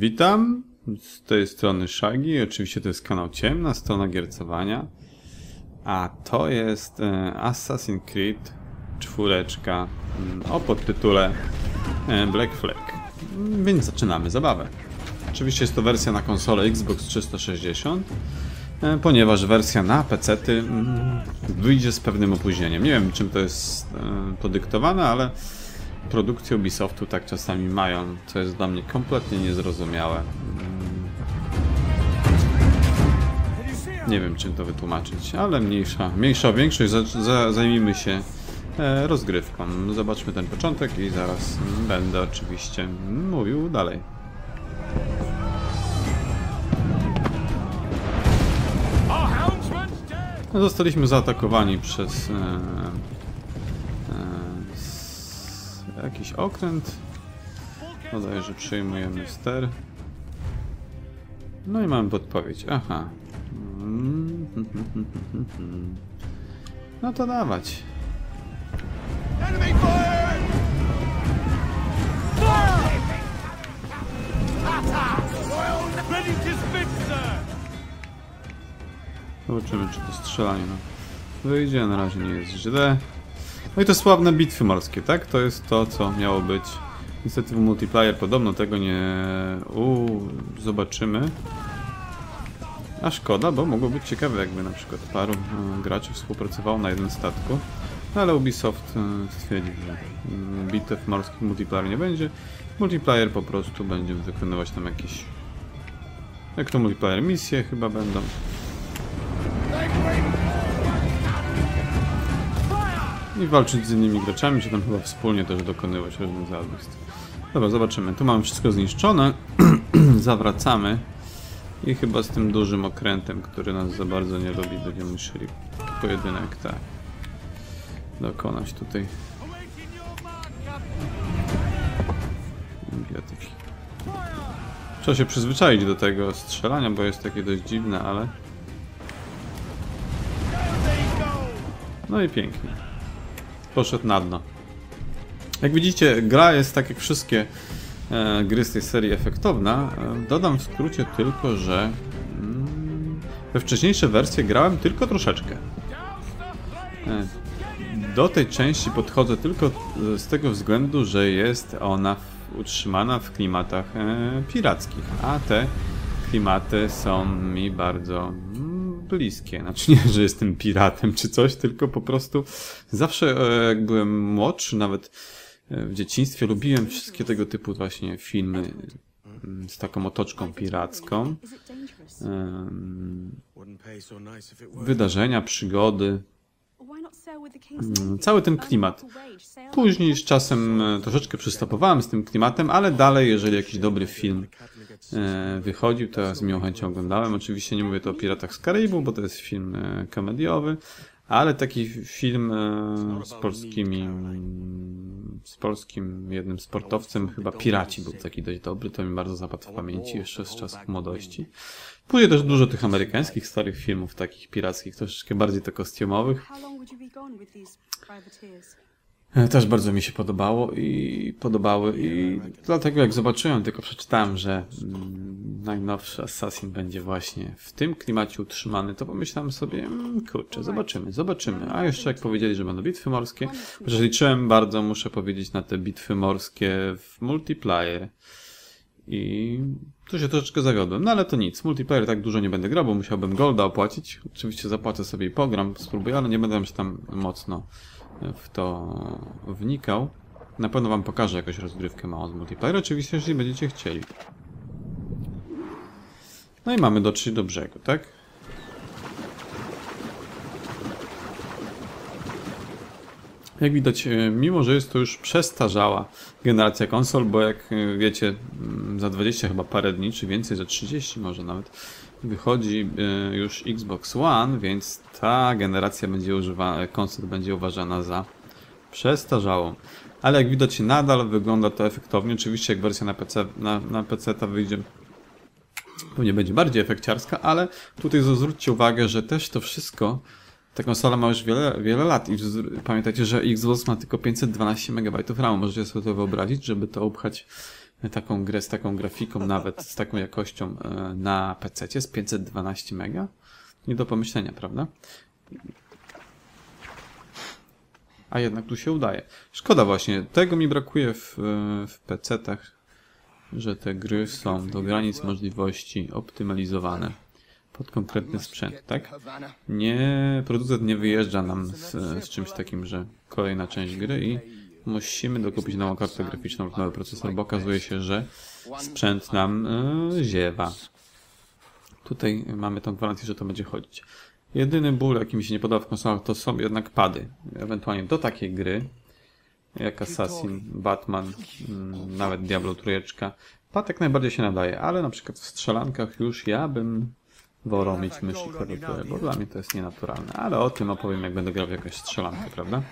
Witam, z tej strony Shaggy, oczywiście to jest kanał Ciemna, strona giercowania, a to jest e, Assassin's Creed czwóreczka mm, o podtytule e, Black Flag, Mm, więc zaczynamy zabawę. Oczywiście jest to wersja na konsolę Xbox 360, e, ponieważ wersja na PC-ty mm, wyjdzie z pewnym opóźnieniem. Nie wiem czym to jest podyktowane, ale produkcje Ubisoftu tak czasami mają, co jest dla mnie kompletnie niezrozumiałe. Nie wiem czym to wytłumaczyć, ale mniejsza, mniejsza większość, za, za, zajmijmy się e, rozgrywką. Zobaczmy ten początek i zaraz będę oczywiście mówił dalej. Zostaliśmy zaatakowani przez jakiś okręt. Podaję, że przyjmujemy ster. No i mamy podpowiedź. Aha. No to dawać. Zobaczymy, czy to strzelanie no. wyjdzie. Na razie nie jest źle. No i to sławne bitwy morskie, tak? To jest to, co miało być. Niestety w multiplayer podobno tego nie u zobaczymy. A szkoda, bo mogło być ciekawe, jakby na przykład paru e, graczy współpracowało na jednym statku. No, ale Ubisoft e, stwierdził, że mm, bitew morskich multiplayer nie będzie. Multiplayer po prostu będzie wykonywać tam jakieś... Jak to multiplayer misje chyba będą. I walczyć z innymi graczami, czy tam chyba wspólnie też dokonywać różnych zabójstw. Dobra, zobaczymy. Tu mamy wszystko zniszczone. Zawracamy. I chyba z tym dużym okrętem, który nas za bardzo nie lubi, będziemy musieli pojedynek, tak. Dokonać tutaj. Bijatyki. Trzeba się przyzwyczaić do tego strzelania, bo jest takie dość dziwne, ale... No i pięknie. Poszedł na dno. Jak widzicie, gra jest tak jak wszystkie e, gry z tej serii efektowna. E, dodam w skrócie tylko, że mm, we wcześniejsze wersje grałem tylko troszeczkę. E, do tej części podchodzę tylko e, z tego względu, że jest ona utrzymana w klimatach e, pirackich, a te klimaty są mi bardzo mm, bliskie. Znaczy nie, że jestem piratem czy coś, tylko po prostu zawsze e, jak byłem młodszy, nawet e, w dzieciństwie lubiłem wszystkie tego typu właśnie filmy mm, z taką otoczką piracką. Wydarzenia, przygody, Cały ten klimat. Później z czasem e, troszeczkę przystopowałem z tym klimatem, ale dalej, jeżeli jakiś dobry film e, wychodził, to ja z miłą chęcią oglądałem. Oczywiście nie mówię to o Piratach z Karaibu, bo to jest film e, komediowy, ale taki film z polskimi, z polskim jednym sportowcem, chyba Piraci był taki dość dobry, to mi bardzo zapadł w pamięci jeszcze z czasów młodości. Później też dużo tych amerykańskich starych filmów, takich pirackich, troszeczkę bardziej to kostiumowych. E, Też bardzo mi się podobało i podobały i dlatego jak zobaczyłem, tylko przeczytałem, że mm, najnowszy Assassin będzie właśnie w tym klimacie utrzymany, to pomyślałem sobie, mm, kurczę, zobaczymy, zobaczymy. A jeszcze jak powiedzieli, że będą bitwy morskie, chociaż liczyłem bardzo, muszę powiedzieć, na te bitwy morskie w multiplayer i tu się troszeczkę zawiodłem, no ale to nic, multiplayer tak dużo nie będę grał, bo musiałbym golda opłacić, oczywiście zapłacę sobie i pogram, spróbuję, ale nie będę się tam mocno w to wnikał. Na pewno wam pokażę jakąś rozgrywkę małą z multiplayer, oczywiście, jeżeli będziecie chcieli. No i mamy dotrzeć do brzegu, tak? Jak widać, e, mimo że jest to już przestarzała generacja konsol, bo jak e, wiecie, za 20 chyba parę dni, czy więcej, za 30 może nawet, wychodzi e, już Xbox One, więc ta generacja będzie używana, konsol będzie uważana za przestarzałą. Ale jak widać, nadal wygląda to efektownie. Oczywiście, jak wersja na PC, na, na PC ta wyjdzie, pewnie będzie bardziej efekciarska, ale tutaj zwróćcie uwagę, że też to wszystko ta konsola ma już wiele, wiele lat i pamiętajcie, że Xbox ma tylko 512 MB RAMu. Możecie sobie to wyobrazić, żeby to upchać taką grę z taką grafiką, nawet z taką jakością e, na PC z 512 mega? Nie do pomyślenia, prawda? A jednak tu się udaje. Szkoda właśnie, tego mi brakuje w, e, w PC-tach, że te gry są do granic możliwości optymalizowane pod konkretny sprzęt, tak? Nie, producent nie wyjeżdża nam z, z czymś takim, że kolejna część gry i musimy dokupić nową kartę graficzną lub nowy procesor, bo okazuje się, że sprzęt nam e, ziewa. Tutaj mamy tą gwarancję, że to będzie chodzić. Jedyny ból, jaki mi się nie podoba w konsolach, to są jednak pady. Ewentualnie do takiej gry, jak Assassin, Batman, mm, nawet Diablo trójeczka. Pad jak najbardziej się nadaje, ale na przykład w strzelankach już ja bym wolał mieć mysz i klawiaturę, bo dla mnie to jest nienaturalne. Ale o tym opowiem, jak będę grał w jakąś strzelankę, prawda?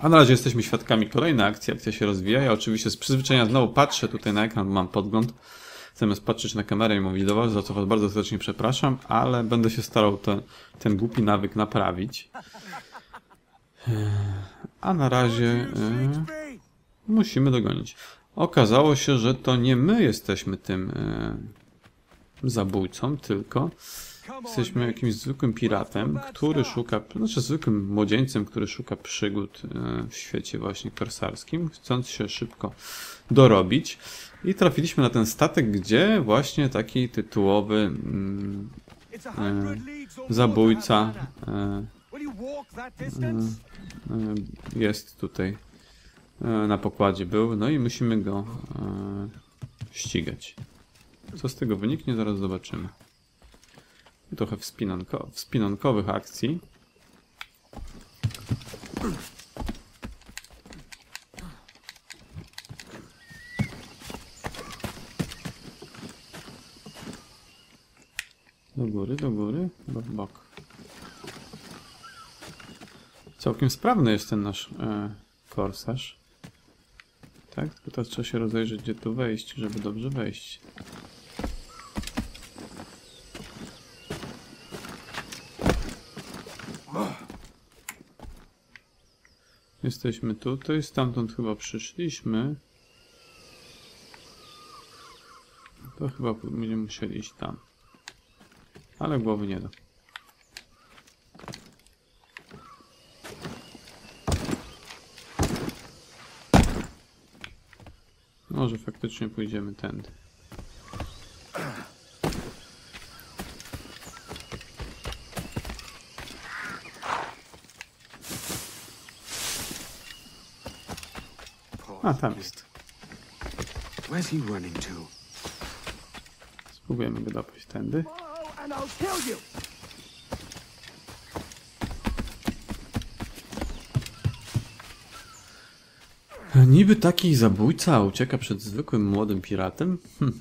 A na razie jesteśmy świadkami kolejnej akcji. Akcja się rozwija. Ja oczywiście z przyzwyczajenia znowu patrzę tutaj na ekran, mam podgląd. Zamiast patrzeć na kamerę i mówić do Was, za co Was bardzo serdecznie przepraszam, ale będę się starał ten, ten głupi nawyk naprawić. A na razie e, musimy dogonić. Okazało się, że to nie my jesteśmy tym e, zabójcą, tylko Jesteśmy jakimś zwykłym piratem, który szuka, znaczy zwykłym młodzieńcem, który szuka przygód e, w świecie właśnie korsarskim, chcąc się szybko dorobić. I trafiliśmy na ten statek, gdzie właśnie taki tytułowy mm, e, zabójca e, e, jest tutaj e, na pokładzie był, no i musimy go e, ścigać. Co z tego wyniknie, zaraz zobaczymy trochę wspinanko, wspinankowych akcji. Do góry, do góry, do bok. Całkiem sprawny jest ten nasz e, korsarz. Tak, tylko teraz trzeba się rozejrzeć, gdzie tu wejść, żeby dobrze wejść. Jesteśmy tutaj, stamtąd chyba przyszliśmy. To chyba będziemy musieli iść tam. Ale głowy nie da. Może faktycznie pójdziemy tędy. A, tam jest. Where's he running to? Spróbujemy go dopaść tędy. Niby taki zabójca ucieka przed zwykłym młodym piratem.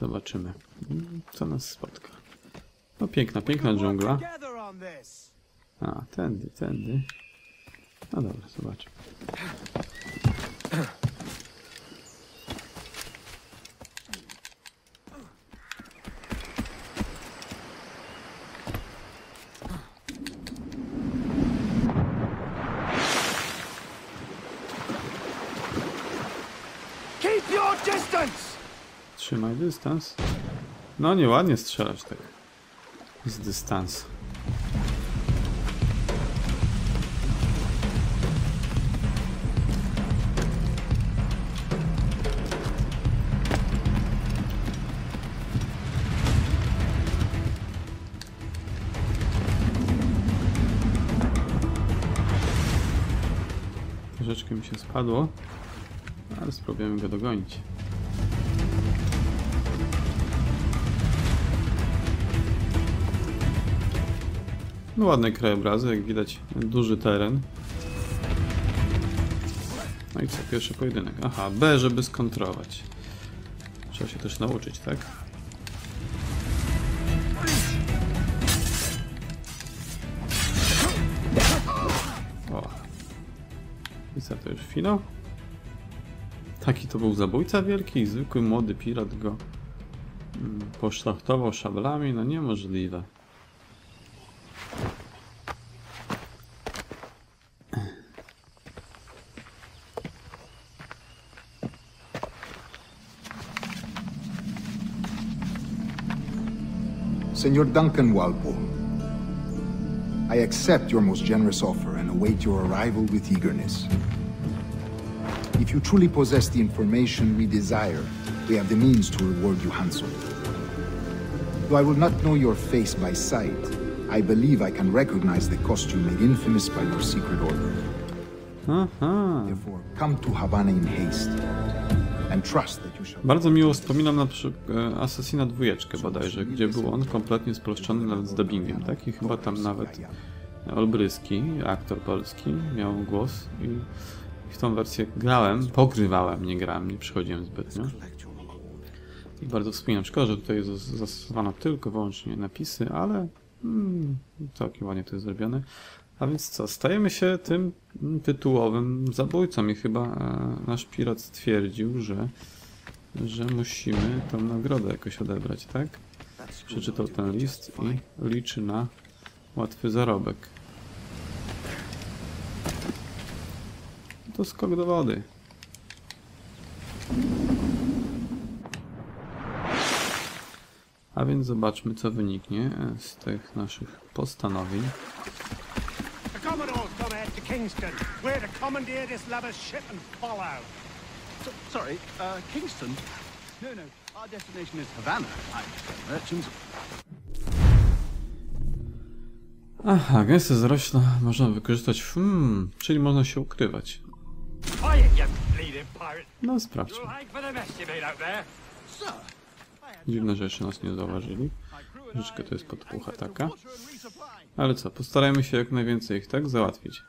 Zobaczymy, co nas spotka. No piękna, piękna dżungla. A, tędy, tędy. No dobra, zobaczmy. Trzymaj dystans. No nieładnie strzelać tak. Z dystansu. Troszeczkę mi się spadło, ale spróbujemy go dogonić. No ładne krajobrazy, jak widać duży teren. No i co, pierwszy pojedynek. Aha, B, żeby skontrować. Trzeba się też nauczyć, tak? O. I co, to już finał? Taki to był zabójca wielki i zwykły młody pirat go mm, poszlachtował szablami? No niemożliwe. Senor Duncan Walpo, I accept your most generous offer and await your arrival with eagerness. If you truly possess the information we desire, we have the means to reward you handsomely. Though I will not know your face by sight, I believe I can recognize the costume made infamous by your secret order. Therefore, come to Havana in haste, and trust that you shall... Bardzo miło wspominam na przykład e, Assassina dwójeczkę bodajże, gdzie był on kompletnie spolszczony nawet z dubbingiem, tak? I chyba tam nawet Olbryski, aktor polski, miał głos i w tą wersję grałem, pogrywałem, nie grałem, nie przychodziłem zbytnio. I bardzo wspominam. Szkoda, że tutaj zas- zastosowano tylko wyłącznie napisy, ale mm, całkiem ładnie to jest zrobione. A więc co, stajemy się tym tytułowym zabójcą i chyba e, nasz pirat stwierdził, że, że musimy tą nagrodę jakoś odebrać, tak? Przeczytał ten list i liczy na łatwy zarobek. To skok do wody. A więc zobaczmy, co wyniknie z tych naszych postanowień. The Commodore's come out to Kingston. We're to commandeer this lavish ship and follow. So, sorry, uh, Kingston? No, no, our destination is Havana. I'm merchants. Aha, gęste zarośla można wykorzystać. Hmm, czyli można się ukrywać. There. Sir, Dziwne, że jeszcze nas nie zauważyli. Rzeczka to jest podpucha taka. Ale co, postarajmy się jak najwięcej ich tak załatwić.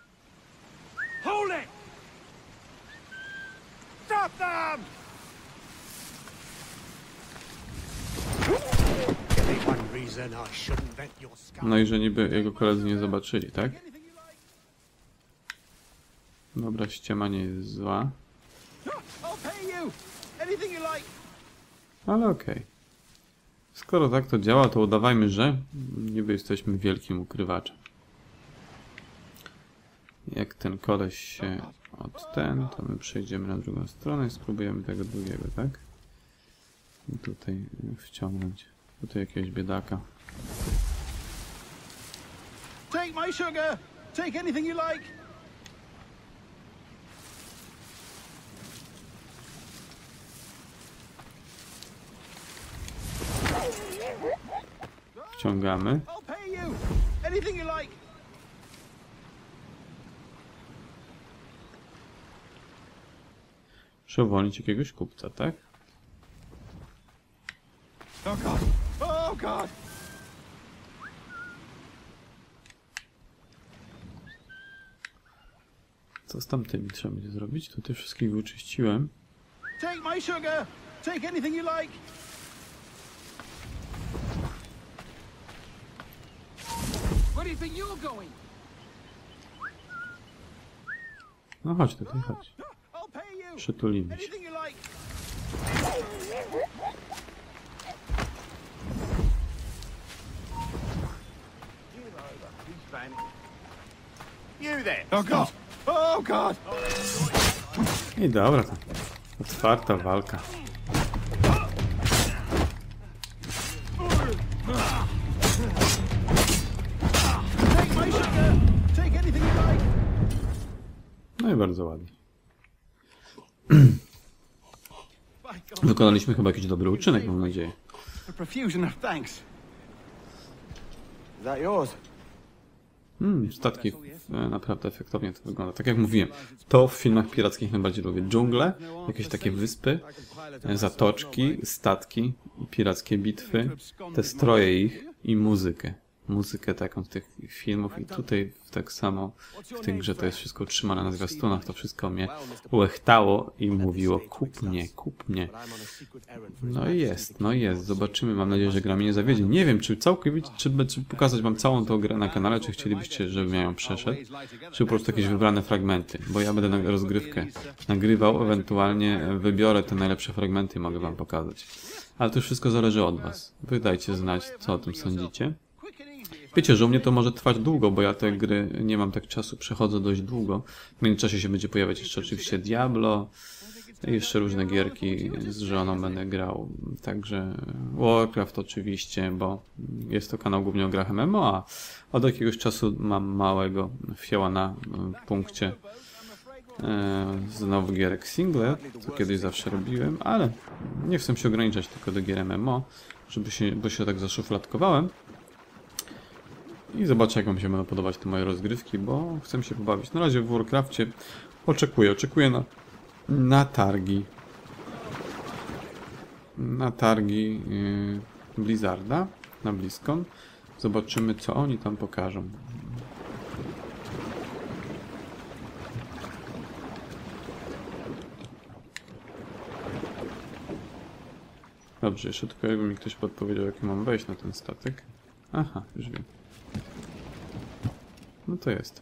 No i że niby jego koledzy nie zobaczyli, tak? Dobra, ściema nie jest zła, ale okej. Skoro tak to działa, to udawajmy, że niby jesteśmy wielkim ukrywaczem. Jak ten koleś się od ten, to my przejdziemy na drugą stronę i spróbujemy tego drugiego, tak? I tutaj wciągnąć. Tutaj jakiegoś biedaka. Take my sugar. Take anything you like. Wciągamy. Muszę uwolnić jakiegoś kupca, tak? Oh God. Oh God. Co z tamtymi trzeba będzie zrobić? Tutaj wszystkich wyczyściłem. Take my sugar. Take anything you like. Where do you think you're going? No chodź tutaj, chodź. Przytulimy się. Oh God. Oh God. I dobra, to otwarta walka. Bardzo ładnie. Wykonaliśmy chyba jakiś dobry uczynek, mam nadzieję. Hmm, statki e, naprawdę efektownie to wygląda. Tak jak mówiłem, to w filmach pirackich najbardziej lubię. Dżungle, jakieś takie wyspy, e, zatoczki, statki, pirackie bitwy, te stroje ich i muzykę. Muzykę taką z tych filmów i tutaj tak samo w tej grze to jest wszystko utrzymane na zwiastunach, to wszystko mnie łechtało i mówiło kup mnie, kup mnie. No i jest, no i jest. Zobaczymy. Mam nadzieję, że gra mnie nie zawiedzie. Nie wiem, czy całkowicie, czy, czy pokazać wam całą tą grę na kanale, czy chcielibyście, żebym ja ją przeszedł, czy po prostu jakieś wybrane fragmenty, bo ja będę na rozgrywkę nagrywał, ewentualnie wybiorę te najlepsze fragmenty i mogę wam pokazać. Ale to już wszystko zależy od was. Wy dajcie znać, co o tym sądzicie. Wiecie, że u mnie to może trwać długo, bo ja te gry nie mam tak czasu, przechodzę dość długo. W międzyczasie się będzie pojawiać jeszcze oczywiście Diablo, jeszcze różne gierki z żoną będę grał. Także Warcraft oczywiście, bo jest to kanał głównie o grach MMO, a od jakiegoś czasu mam małego fioła na punkcie e, znowu gierek single, co kiedyś zawsze robiłem, ale nie chcę się ograniczać tylko do gier MMO, żeby się, bo się tak zaszufladkowałem. I zobaczę, jak wam się będą podobać te moje rozgrywki, bo chcę się pobawić. Na razie w Warcrafcie oczekuję, oczekuję na, na targi. Na targi yy, Blizzarda, na BlizzCon. Zobaczymy, co oni tam pokażą. Dobrze, jeszcze tylko jakby mi ktoś podpowiedział, jak mam wejść na ten statek. Aha, już wiem. No to jest.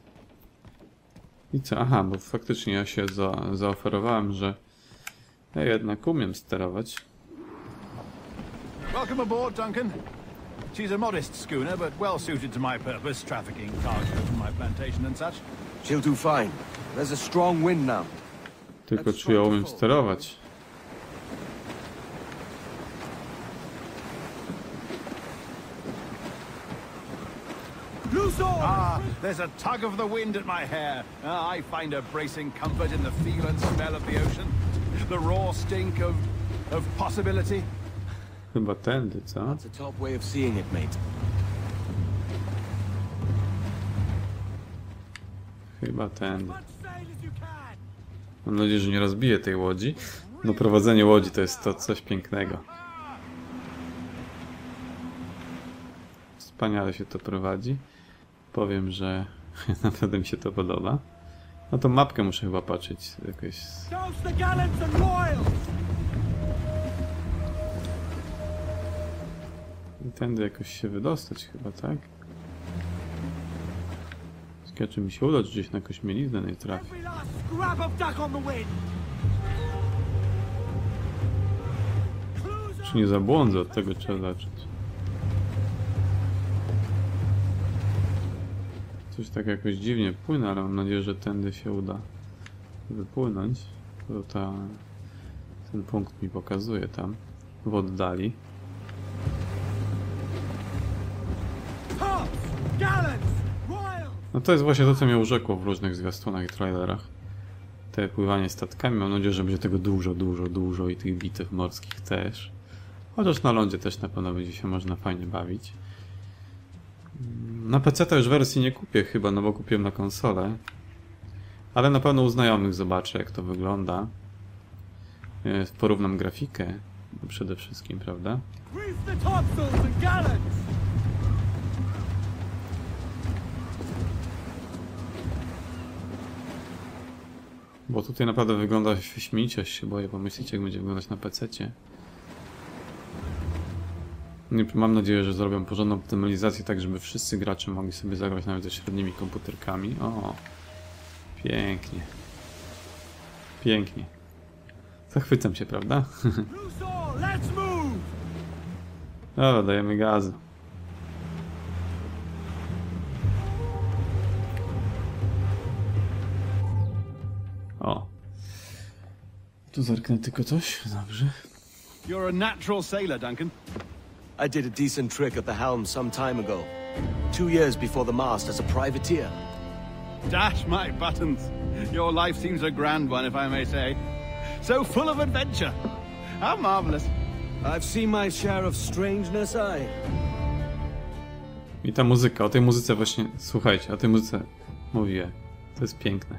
I co? Aha, bo faktycznie ja się za, zaoferowałem, że ja jednak umiem sterować. Welcome aboard, Duncan. She's a modest schooner, but well suited to my purpose, trafficking cargo from my plantation and such. She'll do fine. There's a strong wind now. Tylko czy ja umiem sterować? Ah, there's a tug of the wind at my hair. Ah, I find a bracing comfort in the feel and smell of the ocean. The raw stink of, of possibility. Chyba tędy, co? That's a top way of seeing it, mate. Chyba tędy. Mam nadzieję, że nie rozbiję tej łodzi. No prowadzenie łodzi to jest to coś pięknego. Wspaniale się to prowadzi. Powiem, że naprawdę mi się to podoba. No to mapkę muszę chyba patrzeć jakoś. I tędy jakoś się wydostać chyba, tak? Ciekawe, czy mi się uda, czy gdzieś na jakąś mieliznę nie trafi. Czy nie zabłądzę, od tego trzeba zacząć. Coś tak jakoś dziwnie płynę, ale mam nadzieję, że tędy się uda wypłynąć. To ta, ten punkt mi pokazuje tam, w oddali. No to jest właśnie to, co mnie urzekło w różnych zwiastunach i trailerach. Te pływanie statkami, mam nadzieję, że będzie tego dużo, dużo, dużo i tych bitew morskich też. Chociaż na lądzie też na pewno będzie się można fajnie bawić. Na PC to już wersji nie kupię chyba, no bo kupiłem na konsolę. Ale na pewno u znajomych zobaczę jak to wygląda. E, Porównam grafikę przede wszystkim, prawda? Bo tutaj naprawdę wygląda śmicie, się boję pomyśleć jak będzie wyglądać na PC-cie. Nie- Mam nadzieję, że zrobią porządną optymalizację tak, żeby wszyscy gracze mogli sobie zagrać nawet ze średnimi komputerkami. O, pięknie. Pięknie. Zachwycam się, prawda? Dobra, dajemy gazu. O. Tu zerknę tylko coś. Dobrze. You're a natural sailor, Duncan. I did a decent trick at the helm some time ago. Two years before the mast as a privateer. Dash my buttons. Your life seems a grand one, if I may say. So full of adventure. How marvelous. I've seen my share of strangeness, I. I ta muzyka, o tej muzyce właśnie, słuchajcie, o tej muzyce mówię. To jest piękne.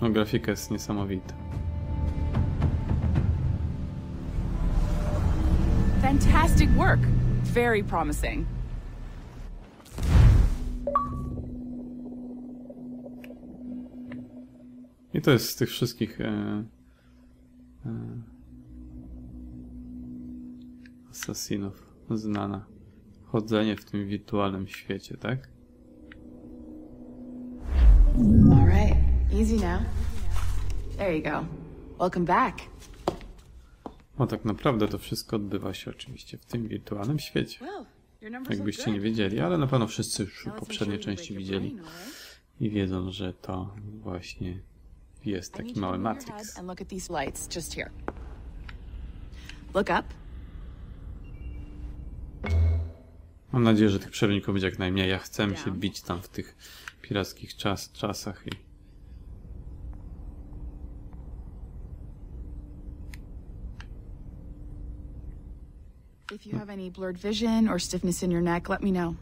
No, grafika jest niesamowita. Fantastic work. Very promising. I to jest z tych wszystkich e, e, asasinów znana. Chodzenie w tym wirtualnym świecie, tak? All right. Easy now. There you go. Welcome back. O, tak naprawdę to wszystko odbywa się oczywiście w tym wirtualnym świecie. Jakbyście nie wiedzieli, ale na pewno wszyscy już poprzednie części widzieli. I wiedzą, że to właśnie jest taki mały Matrix. Mam nadzieję, że tych przerwników będzie jak najmniej. Ja chcę się bić tam w tych pirackich czas, czasach i If you have any blurred vision or stiffness in your neck, let me know.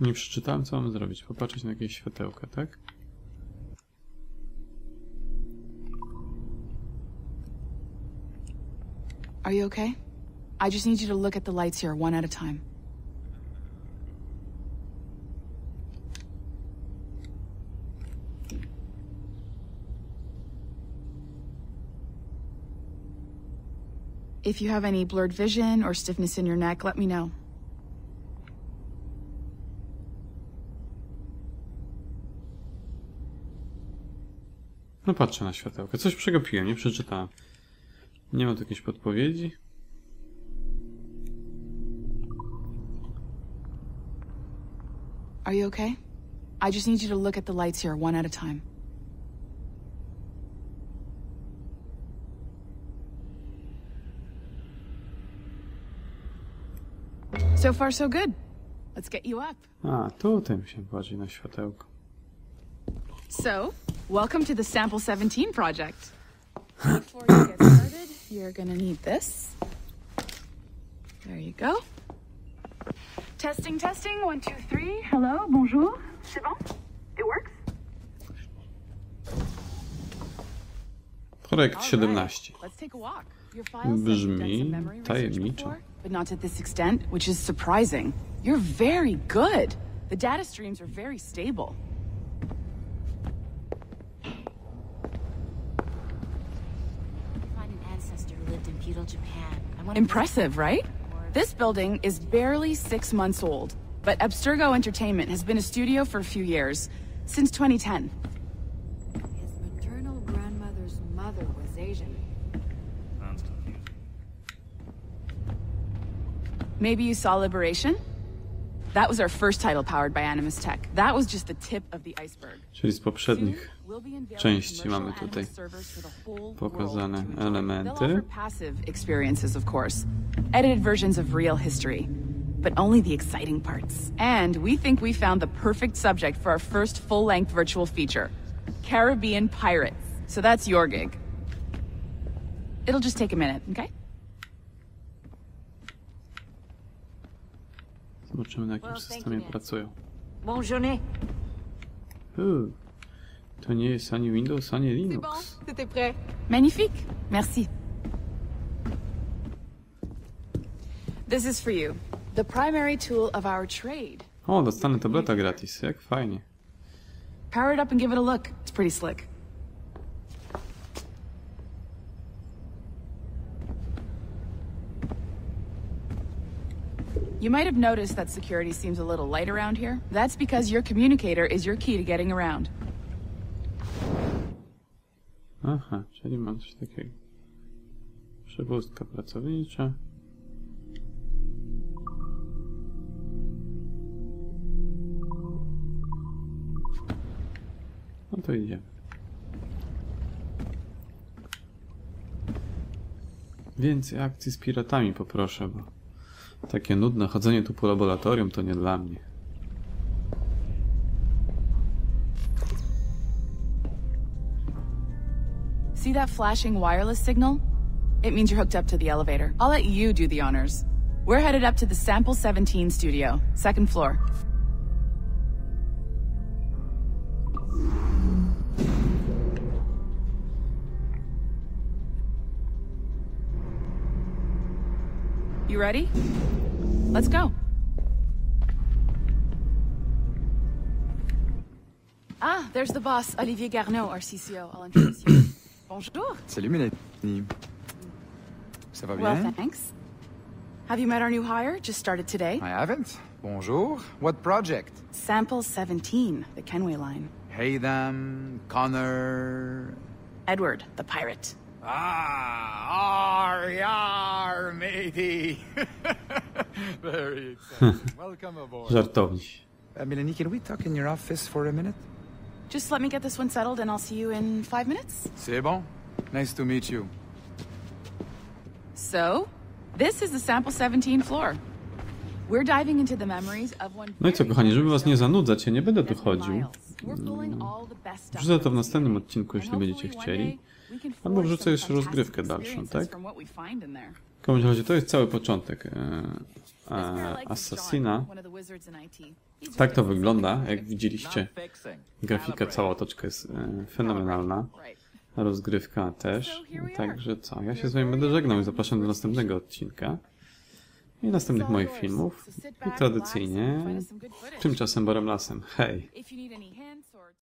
nie przeczytałem, co mam zrobić. Popatrzeć na jakieś światełka, tak? Are you okay? I just need you to look at the lights here one at a time. If you have any blurred vision or stiffness in your neck, let me know. No patrzę na światełka. Coś przegapiłem, nie przeczytałem. Nie ma tu jakiejś podpowiedzi. Are you okay? I just need you to look at the lights here one at a time. So far, so good. Let's get you up. A, tutaj musimy patrzeć na światełko. So, welcome to the Sample 17 project. Before you get started, you're gonna need this. There you go. Testing, testing, one, two, three. Hello, bonjour. C'est bon? It works? Projekt All 17. right, Let's take a walk. Your file says you've done Brzmi tajemniczo. But not to this extent, which is surprising. You're very good. The data streams are very stable. Find an ancestor who lived in feudal Japan. I wonder if Impressive, right? This building is barely six months old, but Abstergo Entertainment has been a studio for a few years, since 2010. Maybe you saw Liberation? That was our first title powered by Animus Tech. That was just the tip of the iceberg. Czyli z poprzednich Soon, we'll be unveiling części mamy tutaj Animus servers for the whole pokazane world to enjoy. elementy. Passive experiences, of course. Edited versions of real history. But only the exciting parts. And we think we found the perfect subject for our first full-length virtual feature. Caribbean Pirates. So that's your gig. It'll just take a minute, okay? Zobaczymy na jakim systemie pracują. Uuu, to nie jest ani Windows, ani Linux. Magnifique. Merci. This is for you. The primary tool of our trade. O, dostanę tableta gratis, jak fajnie. Power it up and give it a look. It's pretty slick. You might have noticed that security seems a little light around here. That's because your communicator is your key to getting around. Aha, czyli mam coś takiego. Przepustka pracownicza. No to idziemy. Więcej akcji z piratami poproszę, bo takie nudne chodzenie tu po laboratorium to nie dla mnie. See that flashing wireless signal? It means you're hooked up to the elevator. I'll let you do the honors. We're headed up to the Sample 17 studio, second floor. You ready? Let's go. Ah, there's the boss, Olivier Garneau, our CCO. I'll introduce you. Bonjour. Salut Mélanie. Ça va Well, bien? thanks. Have you met our new hire? Just started today. I haven't. Bonjour. What project? Sample 17, the Kenway line. Haytham, Connor. Edward, the pirate. Ah, ar, yar, me Katie! Very exciting. Welcome aboard. Żartowni. Uh, Melanie, can we talk in your office for a minute? Just let me get this one settled and I'll see you in five minutes. C'est bon? Nice to meet you. So, this is the sample 17 floor. We're diving into the memories of one No i co, kochani, żeby was nie zanudzać, ja nie będę tu chodził. Wrzucę to w następnym odcinku, jeśli będziecie chcieli. Albo wrzucę jeszcze rozgrywkę dalszą, tak? W każdym razie to jest cały początek e, e, Assassina. Tak to wygląda, jak widzieliście. Grafika, cała otoczka jest e, fenomenalna. Rozgrywka też. Także co, ja się z wami będę żegnał i zapraszam do następnego odcinka. I następnych moich filmów. I tradycyjnie, tymczasem Borem Lasem. Hej!